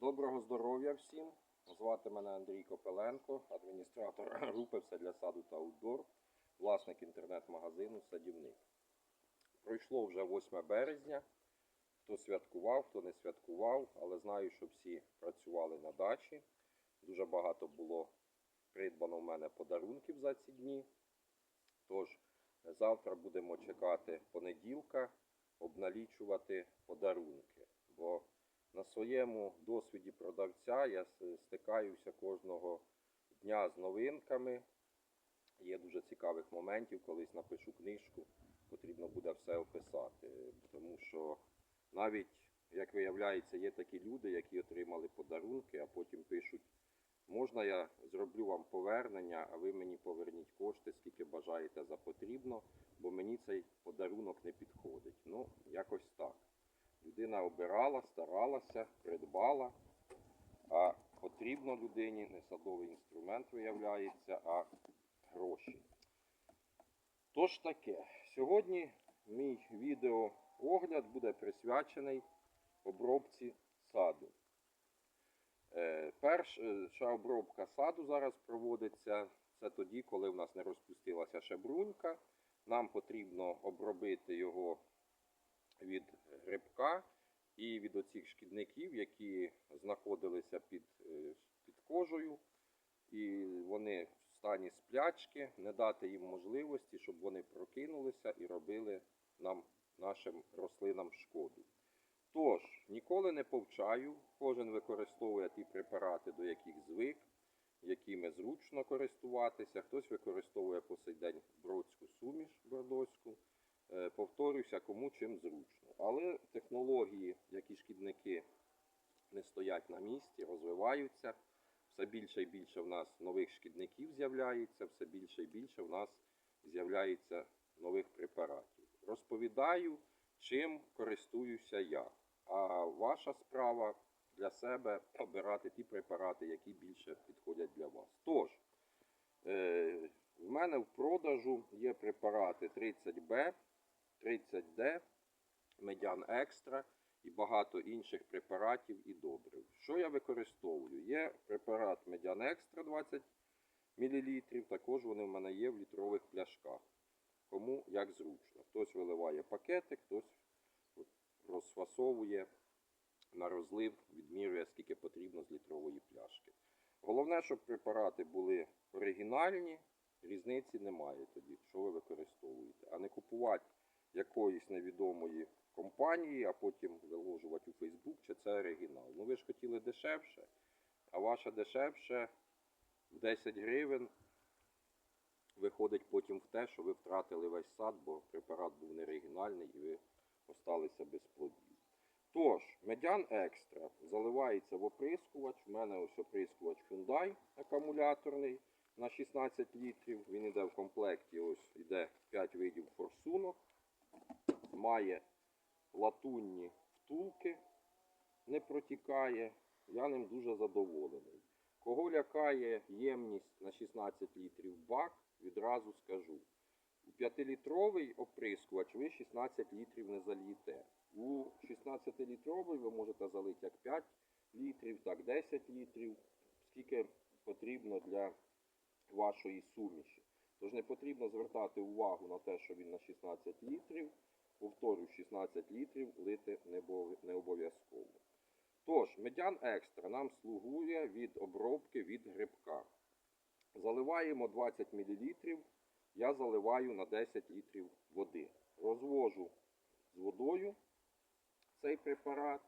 Доброго здоров'я всім. Звати мене Андрій Копеленко, адміністратор групи все для саду та аутдор, власник інтернет-магазину Садівник. Пройшло вже 8 березня. Хто святкував, хто не святкував, але знаю, що всі працювали на дачі. Дуже багато було придбано в мене подарунків за ці дні. Тож завтра будемо чекати понеділка, обналічувати подарунки. Бо на своєму досвіді продавця я стикаюся кожного дня з новинками. Є дуже цікавих моментів, колись напишу книжку, потрібно буде все описати. Тому що навіть, як виявляється, є такі люди, які отримали подарунки, а потім пишуть, можна я зроблю вам повернення, а ви мені поверніть кошти, скільки бажаєте за потрібно, бо мені цей подарунок не підходить. Ну, якось так. Людина обирала, старалася, придбала, а потрібно людині не садовий інструмент виявляється, а гроші. Тож таке, сьогодні мій відеоогляд буде присвячений обробці саду. Е, Перша обробка саду зараз проводиться. Це тоді, коли в нас не розпустилася ще брунька. Нам потрібно обробити його грибка і від оцих шкідників, які знаходилися під, е, під кожею, і вони в стані сплячки, не дати їм можливості, щоб вони прокинулися і робили нам, нашим рослинам шкоду. Тож, ніколи не повчаю, кожен використовує ті препарати, до яких звик, якими зручно користуватися. Хтось використовує по сей день бродську суміш бордоську. Е, Повторюся, кому чим зручно. Але технології, які шкідники не стоять на місці, розвиваються. Все більше і більше в нас нових шкідників з'являється, все більше і більше в нас з'являється нових препаратів. Розповідаю, чим користуюся я. А ваша справа для себе обирати ті препарати, які більше підходять для вас. Тож, е, в мене в продажу є препарати 30Б, 30D, Медян Екстра і багато інших препаратів і добрив. Що я використовую? Є препарат Медян Екстра 20 мл, також вони в мене є в літрових пляшках. Кому як зручно. Хтось виливає пакети, хтось розфасовує на розлив, відмірює, скільки потрібно з літрової пляшки. Головне, щоб препарати були оригінальні, різниці немає тоді, що ви використовуєте. А не купувати якоїсь невідомої компанії, а потім виложувати у Фейсбук, чи це оригінал. Ну ви ж хотіли дешевше, а ваше дешевше в 10 гривень виходить потім в те, що ви втратили весь сад, бо препарат був не оригінальний і ви осталися без плодів. Тож, медян екстра заливається в оприскувач. У мене ось оприскувач Hyundai акумуляторний на 16 літрів. Він йде в комплекті, ось йде 5 видів форсунок. Має латунні втулки, не протікає. Я ним дуже задоволений. Кого лякає ємність на 16 літрів бак, відразу скажу. У 5-літровий оприскувач ви 16 літрів не залієте. У 16-літровий ви можете залити як 5 літрів, так 10 літрів, скільки потрібно для вашої суміші. Тож не потрібно звертати увагу на те, що він на 16 літрів. Повторюю, 16 літрів лити не обов'язково. Тож, медян екстра нам слугує від обробки від грибка. Заливаємо 20 мл. Я заливаю на 10 літрів води. Розвожу з водою цей препарат.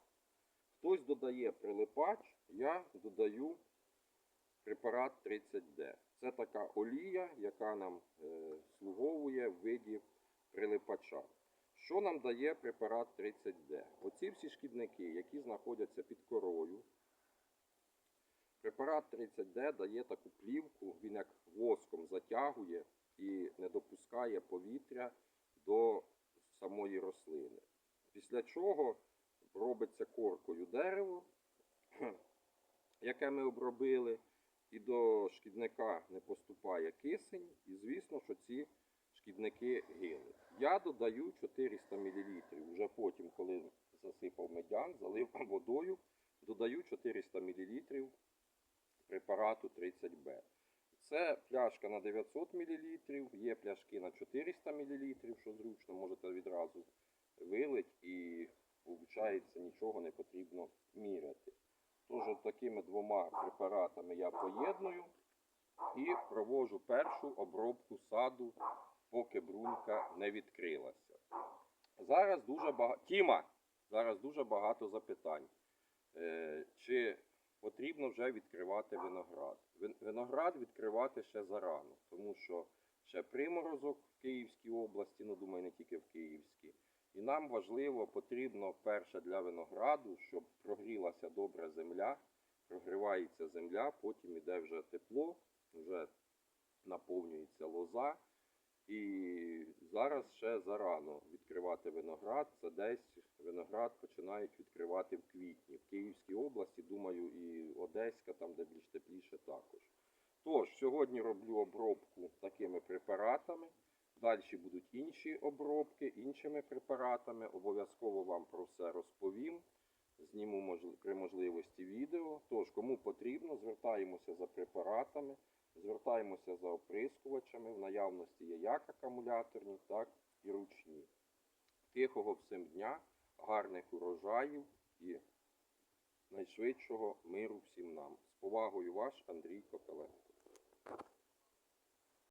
Хтось додає прилипач, я додаю препарат 30D. Це така олія, яка нам е, слуговує в виді прилипача. Що нам дає препарат 30D? Оці всі шкідники, які знаходяться під корою. Препарат 30D дає таку плівку, він як воском затягує і не допускає повітря до самої рослини. Після чого робиться коркою дерево, яке ми обробили, і до шкідника не поступає кисень, і звісно, що ці шкідники гинуть. Я додаю 400 мл. Вже потім, коли засипав медян, залив водою, Додаю 400 мл препарату 30Б. Це пляшка на 900 мл, є пляшки на 400 мл, що зручно, можете відразу вилить і виходить нічого не потрібно міряти. Тож такими двома препаратами я поєдную і провожу першу обробку саду, поки брунька не відкрилася. Зараз дуже багато. Тіма! Зараз дуже багато запитань. Е, чи потрібно вже відкривати виноград? Виноград відкривати ще зарано, тому що ще приморозок в Київській області, ну думаю, не тільки в Київській. І нам важливо, потрібно перше для винограду, щоб прогрілася добра земля, прогрівається земля, потім іде вже тепло, вже наповнюється лоза. І зараз ще зарано відкривати виноград. Це десь виноград починають відкривати в квітні. В Київській області, думаю, і Одеська, там де більш тепліше також. Тож, сьогодні роблю обробку такими препаратами. Далі будуть інші обробки іншими препаратами. Обов'язково вам про все розповім. Зніму при можливості відео. Тож, кому потрібно, звертаємося за препаратами, звертаємося за оприскувачами. В наявності є як акумуляторні, так і ручні. Тихого всім дня, гарних урожаїв і найшвидшого миру всім нам. З повагою ваш Андрій Копеленко.